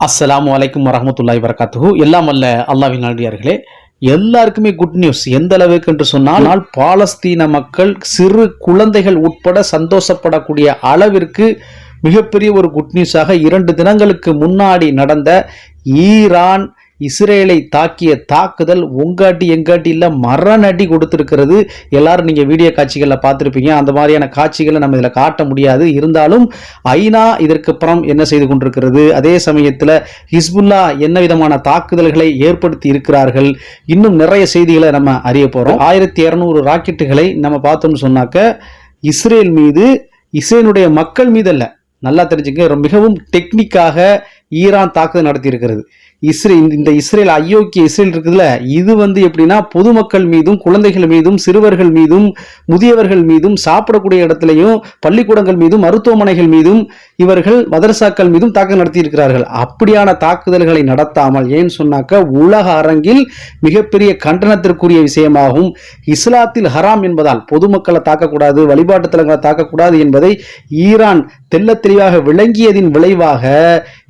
அஸ்ஸலாமு அலைக்கும் வரமத்துல்லாய் வரகாத்துஹு எல்லாம் அல்ல அல்லாவின் நாடியார்களே எல்லாருக்குமே குட் நியூஸ் எந்த அளவுக்கு என்று சொன்னால் பாலஸ்தீன மக்கள் சிறு குழந்தைகள் உட்பட சந்தோஷப்படக்கூடிய அளவிற்கு மிகப்பெரிய ஒரு குட் நியூஸாக இரண்டு தினங்களுக்கு முன்னாடி நடந்த ஈரான் இஸ்ரேலை தாக்கிய தாக்குதல் உங்காட்டி எங்காட்டி இல்லை மரணடி கொடுத்துருக்கிறது. எல்லாரும் நீங்கள் வீடியோ காட்சிகளில் பார்த்துருப்பீங்க. அந்த மாதிரியான காட்சிகளை நம்ம இதில் காட்ட முடியாது. இருந்தாலும் ஐநா இதற்கு அப்புறம் என்ன செய்து கொண்டிருக்கிறது? அதே சமயத்தில் ஹிஸ்புல்லா என்ன விதமான தாக்குதல்களை ஏற்படுத்தி இருக்கிறார்கள்? இன்னும் நிறைய செய்திகளை நம்ம அறிய போகிறோம் ஆயிரத்தி இரநூறு ராக்கெட்டுகளை நம்ம பார்த்தோம்னு சொன்னாக்க இஸ்ரேல் மீது இஸ்ரேலுடைய மக்கள் மீது அல்ல நல்லா தெரிஞ்சுங்க மிகவும் டெக்னிக்காக ஈரான் தாக்குதல் நடத்தியிருக்கிறது. இஸ்ரே இந்த- இஸ்ரேல் அயோக்கிய இஸ்ரேல் இருக்குதுல்ல இது வந்து எப்படின்னா பொதுமக்கள் மீதும் குழந்தைகள் மீதும் சிறுவர்கள் மீதும் முதியவர்கள் மீதும் சாப்பிடக்கூடிய இடத்துலையும் பள்ளிக்கூடங்கள் மீதும் மருத்துவமனைகள் மீதும் இவர்கள் மதரசாக்கள் மீதும் தாக்கம் நடத்தியிருக்கிறார்கள். அப்படியான தாக்குதல்களை நடத்தாமல் ஏன் சொன்னாக்க உலக அரங்கில் மிகப்பெரிய கண்டனத்திற்குரிய விஷயமாகும். இஸ்லாத்தில் ஹராம் என்பதால் பொதுமக்களை தாக்கக்கூடாது வழிபாட்டு தலங்களை தாக்கக்கூடாது என்பதை ஈரான் தெல்ல தெளிவாக விளங்கியதின் விளைவாக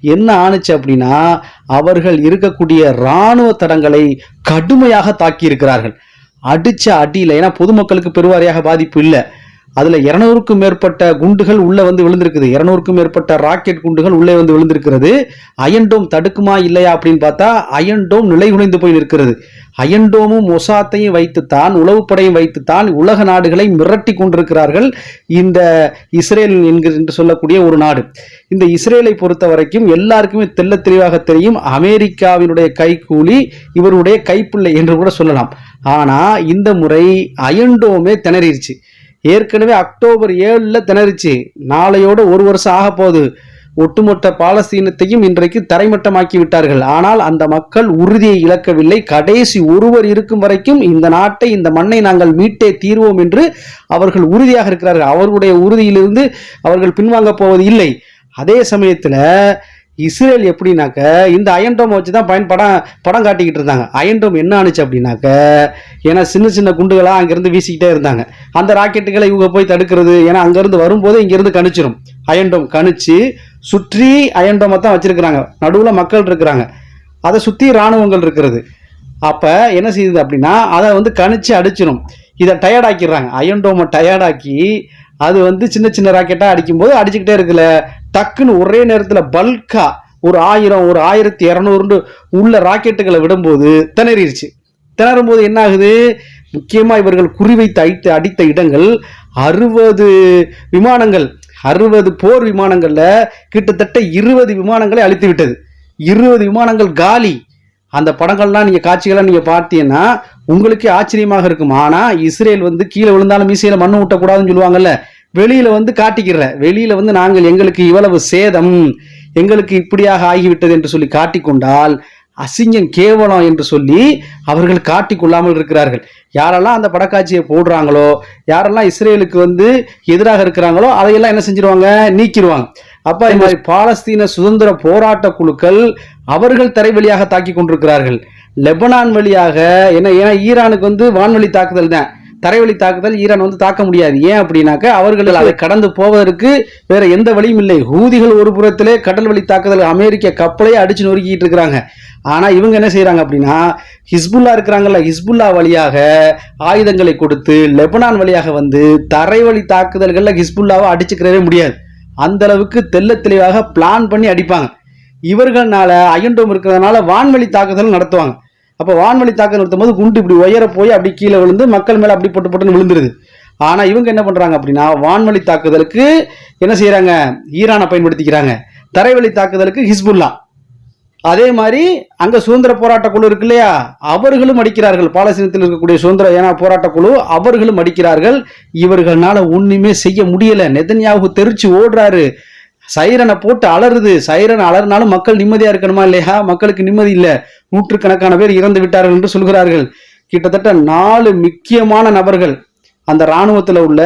என்ன ஆணுச்சு அப்படின்னா அவர்கள் இருக்கக்கூடிய இராணுவ தடங்களை கடுமையாக தாக்கி இருக்கிறார்கள் அடிச்ச அடியில் ஏன்னா பொதுமக்களுக்கு பெருவாரியாக பாதிப்பு இல்லை. அதுல இருநூறுக்கும் மேற்பட்ட குண்டுகள் உள்ள வந்து விழுந்திருக்குது. இருநூறுக்கும் மேற்பட்ட ராக்கெட் குண்டுகள் உள்ளே வந்து விழுந்திருக்கிறது. அயன்டோம் தடுக்குமா இல்லையா அப்படின்னு பார்த்தா அயன்டோம் நிலைகுலைந்து போய் நிற்கிறது. அயன்டோமும் மொசாத்தையும் வைத்துத்தான் உளவுப்படையும் வைத்துத்தான் உலக நாடுகளை மிரட்டி கொண்டிருக்கிறார்கள் இந்த இஸ்ரேல் என்கிற என்று சொல்லக்கூடிய ஒரு நாடு. இந்த இஸ்ரேலை பொறுத்த வரைக்கும் எல்லாருக்குமே தெள்ளத் தெளிவாக தெரியும் அமெரிக்காவினுடைய கைக்கூலி இவருடைய கைப்பிள்ளை என்று கூட சொல்லலாம். ஆனால் இந்த முறை அயன்டோமே திணறிடுச்சு. ஏற்கனவே அக்டோபர் ஏழில் திணறிச்சு. நாளையோட ஒரு வருஷம் ஆக போகுது. ஒட்டுமொத்த பாலஸ்தீனத்தையும் இன்றைக்கு தரைமட்டமாக்கி விட்டார்கள். ஆனால் அந்த மக்கள் உறுதியை இழக்கவில்லை. கடைசி ஒருவர் இருக்கும் வரைக்கும் இந்த நாட்டை இந்த மண்ணை நாங்கள் மீட்டே தீர்வோம் என்று அவர்கள் உறுதியாக இருக்கிறார்கள். அவர்களுடைய உறுதியிலிருந்து அவர்கள் பின்வாங்க போவது இல்லை அதே சமயத்தில் இஸ்ரேல் எப்படின்னாக்க இந்த அயன்டோம் வச்சு தான் பயன் படம் படம் காட்டிக்கிட்டு இருந்தாங்க. அயன்டோம் என்ன ஆணுச்சு அப்படின்னாக்க ஏன்னா சின்ன சின்ன குண்டுகளாக அங்கேருந்து வீசிக்கிட்டே இருந்தாங்க. அந்த ராக்கெட்டுகளை இவங்க போய் தடுக்கிறது ஏன்னா அங்கேருந்து வரும்போது இங்கேருந்து கணிச்சிரும். அயன்டோம் கணிச்சு சுற்றி அயன்டோமை தான் வச்சுருக்கிறாங்க. நடுவில் மக்கள் இருக்கிறாங்க. அதை சுற்றி இராணுவங்கள் இருக்கிறது. அப்போ என்ன செய்யுது அப்படின்னா அதை வந்து கணிச்சு அடிச்சிடும் இதை டயர்டாக்கிடுறாங்க அயன்டோமை டயர்டாக்கி அது வந்து சின்ன சின்ன ராக்கெட்டாக அடிக்கும்போது அடிச்சுக்கிட்டே இருக்குல்ல. டக்குன்னு ஒரே நேரத்தில் பல்கா ஒரு ஆயிரம் ஒரு ஆயிரத்தி இரநூறுண்டு உள்ள ராக்கெட்டுகளை விடும்போது திணறிடுச்சு திணறும் போது என்ன ஆகுது முக்கியமாக இவர்கள் குறிவைத்து அடித்த அடித்த இடங்கள் அறுபது விமானங்கள் அறுபது போர் விமானங்களில் கிட்டத்தட்ட இருபது விமானங்களை அழித்து விட்டது இருபது விமானங்கள் காலி. அந்த படங்கள்லாம் நீங்கள் காட்சிகள்லாம் நீங்கள் பார்த்தீங்கன்னா உங்களுக்கே ஆச்சரியமாக இருக்கும். ஆனால் இஸ்ரேல் வந்து கீழே விழுந்தாலும் மீசையில் மண்ணு ஊட்டக்கூடாதுன்னு சொல்லுவாங்கல்ல. வெளியில வந்து காட்டிக்கிற வெளியில வந்து நாங்கள் எங்களுக்கு இவ்வளவு சேதம் எங்களுக்கு இப்படியாக ஆகிவிட்டது என்று சொல்லி காட்டிக்கொண்டால் அசிங்கம் கேவலம் என்று சொல்லி அவர்கள் காட்டிக்கொள்ளாமல் இருக்கிறார்கள். யாரெல்லாம் அந்த படக்காட்சியை போடுறாங்களோ யாரெல்லாம் இஸ்ரேலுக்கு வந்து எதிராக இருக்கிறாங்களோ அதையெல்லாம் என்ன செஞ்சிருவாங்க? நீக்கிடுவாங்க. அப்ப இந்த மாதிரி பாலஸ்தீன சுதந்திர போராட்ட குழுக்கள் அவர்கள் தரை வழியாக தாக்கி கொண்டிருக்கிறார்கள். லெபனான் வழியாக என்ன ஏன்னா ஈரானுக்கு வந்து வான்வழி தாக்குதல் தான். தரைவழி தாக்குதல் ஈரான் வந்து தாக்க முடியாது. ஏன் அப்படின்னாக்க அவர்கள் அதை கடந்து போவதற்கு வேற எந்த வழியும் இல்லை. ஹூதிகள் ஒரு புறத்திலே கடல் வழி தாக்குதல் அமெரிக்க கப்பலையே அடிச்சு நொறுக்கிட்டு இருக்கிறாங்க. ஆனா இவங்க என்ன செய்கிறாங்க அப்படின்னா ஹிஸ்புல்லா இருக்கிறாங்கல்ல ஹிஸ்புல்லா வழியாக ஆயுதங்களை கொடுத்து லெபனான் வழியாக வந்து தரைவழி தாக்குதல்கள்ல ஹிஸ்புல்லாவை அடிச்சுக்கிறவே முடியாது. அந்த அளவுக்கு தெல்ல தெளிவாக பிளான் பண்ணி அடிப்பாங்க. இவர்கள்னால அயன்டோம் இருக்கிறதுனால வான்வழி தாக்குதல் நடத்துவாங்க. அப்போ வான்வழி தாக்கம் நிறுத்தும் போது குண்டு இப்படி உயர போய் அப்படி கீழே விழுந்து மக்கள் மேலே அப்படி போட்டு போட்டுன்னு விழுந்துருது. ஆனால் இவங்க என்ன பண்ணுறாங்க அப்படின்னா வான்வழி தாக்குதலுக்கு என்ன செய்கிறாங்க ஈரானை பயன்படுத்திக்கிறாங்க. தரைவழி தாக்குதலுக்கு ஹிஸ்புல்லா. அதே மாதிரி அங்கே சுதந்திர போராட்ட குழு இருக்கு இல்லையா? அவர்களும் அடிக்கிறார்கள். பாலஸ்தீனத்தில் இருக்கக்கூடிய சுதந்திர ஏன்னா போராட்ட குழு அவர்களும் அடிக்கிறார்கள். இவர்களால் ஒன்றுமே செய்ய முடியல. நெதன்யாவுக்கு தெரிச்சு ஓடுறாரு. சைரனை போட்டு அலறுது. சைரன் அலறினாலும் மக்கள் நிம்மதியா இருக்கணுமா இல்லையா? மக்களுக்கு நிம்மதி இல்லை. நூற்றுக்கணக்கான பேர் இறந்து விட்டார்கள் என்று சொல்கிறார்கள். கிட்டத்தட்ட நாலு முக்கியமான நபர்கள் அந்த இராணுவத்தில் உள்ள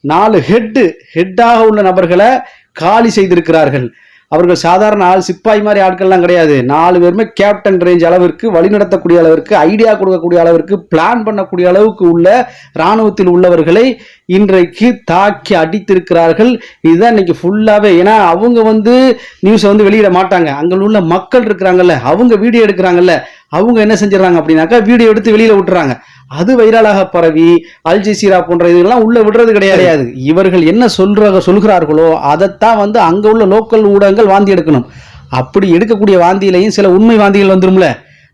நாலு ஹெட்டு ஹெட்டாக உள்ள நபர்களை காலி செய்திருக்கிறார்கள். அவர்கள் சாதாரண ஆள் சிப்பாய் மாதிரி ஆட்கள்லாம் கிடையாது. நாலு பேருமே கேப்டன் ரேஞ்ச் அளவிற்கு வழிநடத்தக்கூடிய அளவிற்கு ஐடியா கொடுக்கக்கூடிய அளவிற்கு பிளான் பண்ணக்கூடிய அளவுக்கு உள்ள இராணுவத்தில் உள்ளவர்களை இன்றைக்கு தாக்கி அடித்திருக்கிறார்கள். இதுதான் இன்னைக்கு ஃபுல்லாகவே ஏன்னா அவங்க வந்து நியூஸை வந்து வெளியிட மாட்டாங்க. அங்கே உள்ள மக்கள் இருக்கிறாங்கல்ல அவங்க வீடியோ எடுக்கிறாங்கல்ல அவங்க என்ன செஞ்சிடறாங்க அப்படின்னாக்கா வீடியோ எடுத்து வெளியில் விட்டுறாங்க. அது வைரலாக பரவி அல் ஜசீரா போன்ற இதெல்லாம் உள்ள விடுறது கிடையாது. இவர்கள் என்ன சொல்ற சொல்கிறார்களோ அதைத்தான் வந்து அங்க உள்ள லோக்கல் ஊடகங்கள் வாந்தி எடுக்கணும். அப்படி எடுக்கக்கூடிய வாந்தியிலையும் சில உண்மை வாந்திகள் வந்துரும்ல.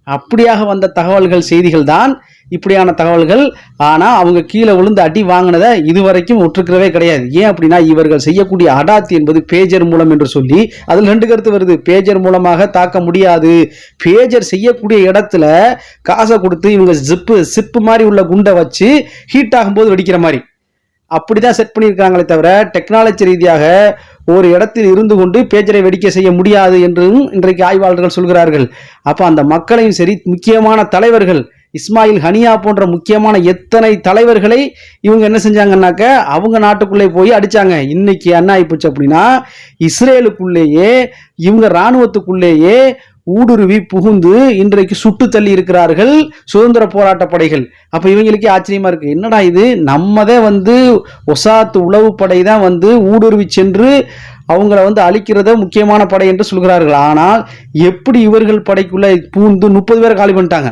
அப்படியாக வந்த தகவல்கள் செய்திகள் தான் இப்படியான தகவல்கள். ஆனால் அவங்க கீழே விழுந்து அடி வாங்கினதை இதுவரைக்கும் ஒற்றுக்கிறவே கிடையாது. ஏன் அப்படின்னா இவர்கள் செய்யக்கூடிய அடாத்தி என்பது பேஜர் மூலம் என்று சொல்லி அதில் ரெண்டு கருத்து வருது. பேஜர் மூலமாக தாக்க முடியாது. பேஜர் செய்யக்கூடிய இடத்துல காசை கொடுத்து இவங்க ஜிப்பு சிப்பு மாதிரி உள்ள குண்டை வச்சு ஹீட் ஆகும்போது வெடிக்கிற மாதிரி. அப்படிதான் செட் பண்ணியிருக்காங்களே தவிர டெக்னாலஜி ரீதியாக ஒரு இடத்தில் இருந்து கொண்டு பேஜரை வெடிக்க செய்ய முடியாது என்றும் இன்றைக்கு ஆய்வாளர்கள் சொல்கிறார்கள். அப்போ அந்த மக்களையும் சரி முக்கியமான தலைவர்கள் இஸ்மாயில் ஹனியா போன்ற முக்கியமான எத்தனை தலைவர்களை இவங்க என்ன செஞ்சாங்கன்னாக்க அவங்க நாட்டுக்குள்ளே போய் அடித்தாங்க இன்னைக்கு என்ன ஆகிப்போச்சு அப்படின்னா இஸ்ரேலுக்குள்ளேயே இவங்க இராணுவத்துக்குள்ளேயே ஊடுருவி புகுந்து இன்றைக்கு சுட்டு தள்ளி இருக்கிறார்கள் சுதந்திர போராட்ட படைகள். அப்போ இவங்களுக்கே ஆச்சரியமா இருக்கு. என்னடா இது? நம்மதே வந்து ஒசாத்து உளவு படை தான் வந்து ஊடுருவி சென்று அவங்கள வந்து அழிக்கிறத முக்கியமான படை என்று சொல்கிறார்கள். ஆனால் எப்படி இவர்கள் படைக்குள்ள பூந்து முப்பது பேரை காலி பண்ணிட்டாங்க?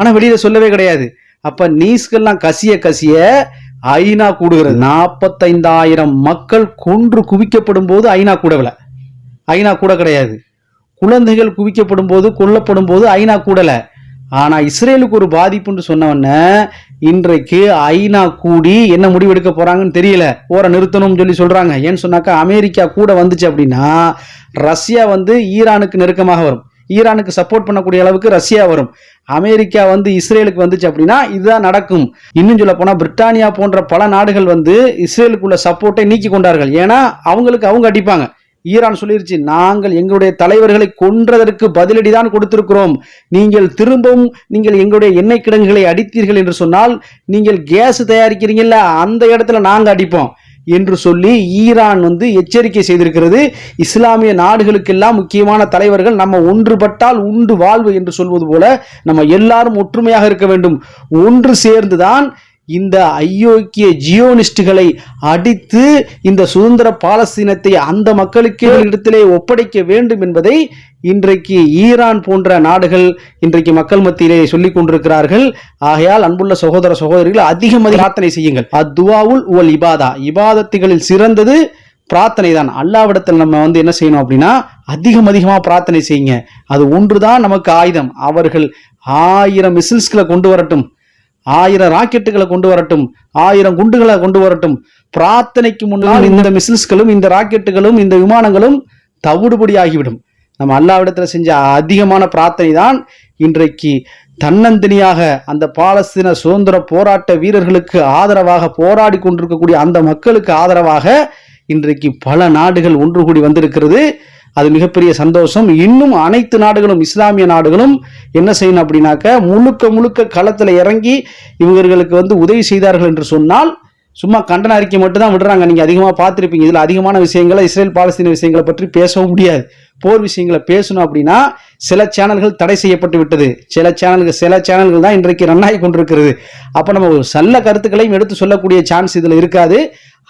ஆனா வெளியில சொல்லவே கிடையாது. அப்ப நீஸ்கெல்லாம் கசிய கசிய ஐநா கூடுகிறது. நாற்பத்தைந்தாயிரம் மக்கள் கொன்று குவிக்கப்படும் போது ஐநா கூடவில்லை ஐநா கூட கிடையாது. குழந்தைகள் குவிக்கப்படும் போது கொல்லப்படும் போது ஐநா கூடல. ஆனா இஸ்ரேலுக்கு ஒரு பாதிப்புன்னு சொன்னவொன்ன இன்றைக்கு ஐநா கூடி என்ன முடிவெடுக்க போறாங்கன்னு தெரியல. ஓரை நிறுத்தணும்னு சொல்லி சொல்றாங்க. ஏன்னு சொன்னாக்கா அமெரிக்கா கூட வந்துச்சு அப்படின்னா ரஷ்யா வந்து ஈரானுக்கு நெருக்கமாக வரும். ஈரானுக்கு சப்போர்ட் பண்ணக்கூடிய அளவுக்கு ரஷ்யா வரும். அமெரிக்கா வந்து இஸ்ரேலுக்கு வந்துச்சு அப்படின்னா இதுதான் நடக்கும். இன்னும் சொல்ல போனால் பிரிட்டானியா போன்ற பல நாடுகள் வந்து இஸ்ரேலுக்குள்ள சப்போர்ட்டை நீக்கி கொண்டார்கள். ஏன்னா அவங்களுக்கு அவங்க அடிப்பாங்க. ஈரான் சொல்லிருச்சு நாங்கள் எங்களுடைய தலைவர்களை கொன்றதற்கு பதிலடி தான் கொடுத்திருக்கிறோம். நீங்கள் திரும்பவும் நீங்கள் எங்களுடைய எண்ணெய் கிடங்குகளை அடித்தீர்கள் என்று சொன்னால் நீங்கள் கேஸ் தயாரிக்கிறீங்கல்ல அந்த இடத்துல நாங்கள் அடிப்போம். என்று சொல்லி ஈரான் வந்து எச்சரிக்கை செய்திருக்கிறது. இஸ்லாமிய நாடுகளுக்கெல்லாம் முக்கியமான தலைவர்கள் நம்ம ஒன்றுபட்டால் உண்டு வாழ்வு என்று சொல்வது போல நம்ம எல்லாரும் ஒற்றுமையாக இருக்க வேண்டும். ஒன்று சேர்ந்துதான் இந்த ஐயோக்கிய ஜியோனிஸ்டுகளை அடித்து இந்த சுதந்திர பாலஸ்தீனத்தை அந்த மக்களுக்கு இடத்திலே ஒப்படைக்க வேண்டும் என்பதை இன்றைக்கு ஈரான் போன்ற நாடுகள் இன்றைக்கு மக்கள் மத்தியிலே சொல்லிக் கொண்டிருக்கிறார்கள். ஆகையால் அன்புள்ள சகோதர சகோதரிகள் அதிகம் பிரார்த்தனை செய்யுங்கள். அத்வாவுல் உவல் இபாதா இபாதத்துகளில் சிறந்தது பிரார்த்தனை தான் அல்லாவிடத்தில் நம்ம வந்து என்ன செய்யணும் அப்படின்னா அதிகம் அதிகமாக பிரார்த்தனை செய்யுங்க. அது ஒன்றுதான் நமக்கு ஆயுதம். அவர்கள் ஆயிரம் மிசில்ஸ்களை கொண்டு வரட்டும். ஆயிரம் ராக்கெட்டுகளை கொண்டு வரட்டும் ஆயிரம் குண்டுகளை கொண்டு வரட்டும். பிரார்த்தனைக்கு முன்னால் இந்த மிசில்ஸ்களும் இந்த ராக்கெட்டுகளும் இந்த விமானங்களும் தவிடுபடி ஆகிவிடும் நம்ம அல்லாவிடத்தில் செஞ்ச அதிகமான பிரார்த்தனை தான் இன்றைக்கு தன்னந்தனியாக அந்த பாலஸ்தீன சுதந்திர போராட்ட வீரர்களுக்கு ஆதரவாக போராடி கொண்டிருக்கக்கூடிய அந்த மக்களுக்கு ஆதரவாக இன்றைக்கு பல நாடுகள் ஒன்று கூடி வந்திருக்கிறது. அது மிகப்பெரிய சந்தோஷம். இன்னும் அனைத்து நாடுகளும் இஸ்லாமிய நாடுகளும் என்ன செய்யணும் அப்படின்னாக்க முழுக்க முழுக்க களத்தில் இறங்கி இவர்களுக்கு வந்து உதவி செய்தார்கள் என்று சொன்னால் சும்மா கண்டன அறிக்கை மட்டும் தான் விடுறாங்க. நீங்கள் அதிகமாக பார்த்துருப்பீங்க. இதில் அதிகமான விஷயங்களை இஸ்ரேல் பாலஸ்தீன விஷயங்களை பற்றி பேசவும் முடியாது. போர் விஷயங்களை பேசணும் அப்படின்னா சில சேனல்கள் தடை செய்யப்பட்டு விட்டது. சில சேனல்கள் சில சேனல்கள் தான் இன்றைக்கு ரன் ஆகி கொண்டிருக்கிறது. அப்போ நம்ம ஒரு நல்ல கருத்துக்களையும் எடுத்து சொல்லக்கூடிய சான்ஸ் இதில் இருக்காது.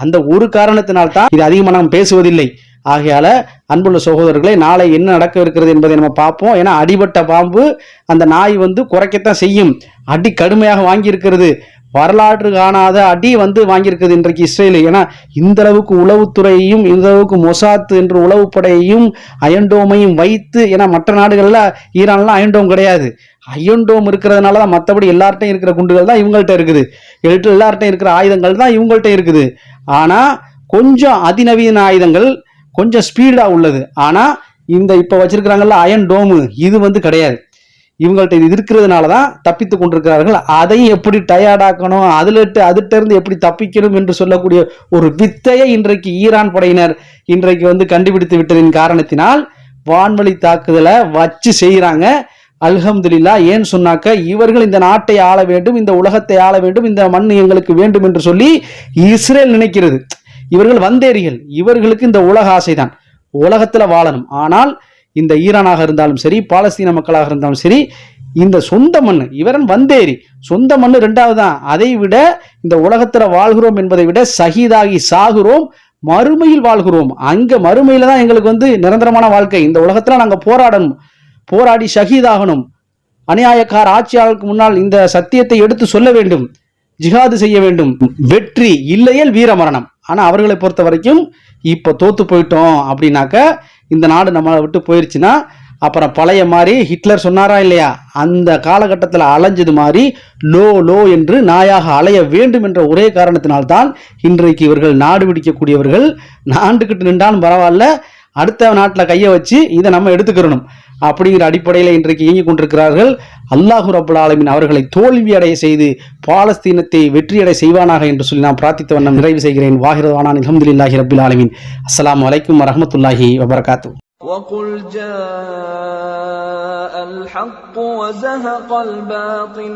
அந்த ஒரு காரணத்தினால்தான் இது அதிகமாக நாம் பேசுவதில்லை. ஆகையால் அன்புள்ள சகோதரர்களே நாளை என்ன நடக்க இருக்கிறது என்பதை நம்ம பார்ப்போம். ஏன்னா அடிபட்ட பாம்பு அந்த நாய் வந்து குறைக்கத்தான் செய்யும். அடி கடுமையாக வாங்கியிருக்கிறது. வரலாற்று காணாத அடி வந்து வாங்கியிருக்குது இன்றைக்கு இஸ்ரேல். ஏன்னா இந்த அளவுக்கு உளவுத்துறையையும் இந்த அளவுக்கு மொசாத் என்று உளவுப்படையையும் அயன்டோமையும் வைத்து ஏன்னா மற்ற நாடுகளில் ஈரான்லாம் அயன்டோம் கிடையாது. அயன்டோம் இருக்கிறதுனால தான் மற்றபடி எல்லார்ட்டையும் இருக்கிற குண்டுகள் தான் இவங்கள்ட்ட இருக்குது. எட்டு எல்லார்ட்டையும் இருக்கிற ஆயுதங்கள் தான் இவங்கள்ட்ட இருக்குது. ஆனால் கொஞ்சம் அதிநவீன ஆயுதங்கள் கொஞ்சம் ஸ்பீடாக உள்ளது. ஆனால் இந்த இப்போ வச்சிருக்கிறாங்கல்ல அயன் டோமு இது வந்து கிடையாது. இவங்கள்ட்ட இது இருக்கிறதுனால தான் தப்பித்து கொண்டிருக்கிறார்கள். அதையும் எப்படி டயர்டாக்கணும் அதில் அதுகிட்டருந்து எப்படி தப்பிக்கணும் என்று சொல்லக்கூடிய ஒரு வித்தையை இன்றைக்கு ஈரான் படையினர் இன்றைக்கு வந்து கண்டுபிடித்து விட்டதின் காரணத்தினால் வான்வழி தாக்குதலை வச்சு செய்கிறாங்க அல்ஹம்துலில்லா ஏன் சொன்னாக்க இவர்கள் இந்த நாட்டை ஆள வேண்டும் இந்த உலகத்தை ஆள வேண்டும் இந்த மண் எங்களுக்கு வேண்டும் என்று சொல்லி இஸ்ரேல் நினைக்கிறது. இவர்கள் வந்தேரிகள். இவர்களுக்கு இந்த உலக ஆசைதான். உலகத்துல வாழணும். ஆனால் இந்த ஈரானாக இருந்தாலும் சரி பாலஸ்தீன மக்களாக இருந்தாலும் சரி இந்த சொந்த மண் இவரன் வந்தேரி. சொந்த மண் ரெண்டாவது தான் அதை விட இந்த உலகத்துல வாழ்கிறோம் என்பதை விட சகிதாகி சாகுறோம் மறுமையில் வாழ்கிறோம். அங்க மறுமையில தான் எங்களுக்கு வந்து நிரந்தரமான வாழ்க்கை. இந்த உலகத்துல நாங்க போராடணும். போராடி ஷஹீதாகணும் அநியாயக்கார ஆட்சியாளருக்கு முன்னால் இந்த சத்தியத்தை எடுத்து சொல்ல வேண்டும். ஜிஹாது செய்ய வேண்டும். வெற்றி இல்லையேல் வீரமரணம். ஆனால் அவர்களை பொறுத்த வரைக்கும் இப்போ தோற்று போயிட்டோம் அப்படின்னாக்க இந்த நாடு நம்மளை விட்டு போயிருச்சுன்னா அப்புறம் பழைய மாதிரி ஹிட்லர் சொன்னாரா இல்லையா? அந்த காலகட்டத்தில் அலைஞ்சது மாதிரி லோ லோ என்று நாயாக அலைய வேண்டும் என்ற ஒரே காரணத்தினால்தான் இன்றைக்கு இவர்கள் நாடு பிடிக்கக்கூடியவர்கள் நாண்டுக்கிட்டு நின்றாலும் பரவாயில்ல அடுத்த நாட்டில் கையை வச்சு இதை நம்ம எடுத்துக்கிறணும் அப்படிங்கிற அடிப்படையில் இன்றைக்கு இயங்கிக் கொண்டிருக்கிறார்கள் அல்லாஹு ரபுல் ஆலமின் அவர்களை தோல்வி அடைய செய்து பாலஸ்தீனத்தை வெற்றியடை செய்வானாக என்று சொல்லி நான் பிரார்த்தித்த வண்ணம் நிறைவு செய்கிறேன் வாஹிரவானான் அலமதுல்லாஹி ரபுல் ஆலமின் அஸ்ஸலாமு அலைக்கும் வரஹமத்துல்லாஹி வபரகாத்து وقل جاء الحق وزهق الباطل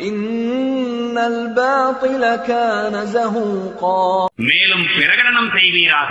إن الباطل كان زهوقا மேலும் பிரகடனம் செய்வீராக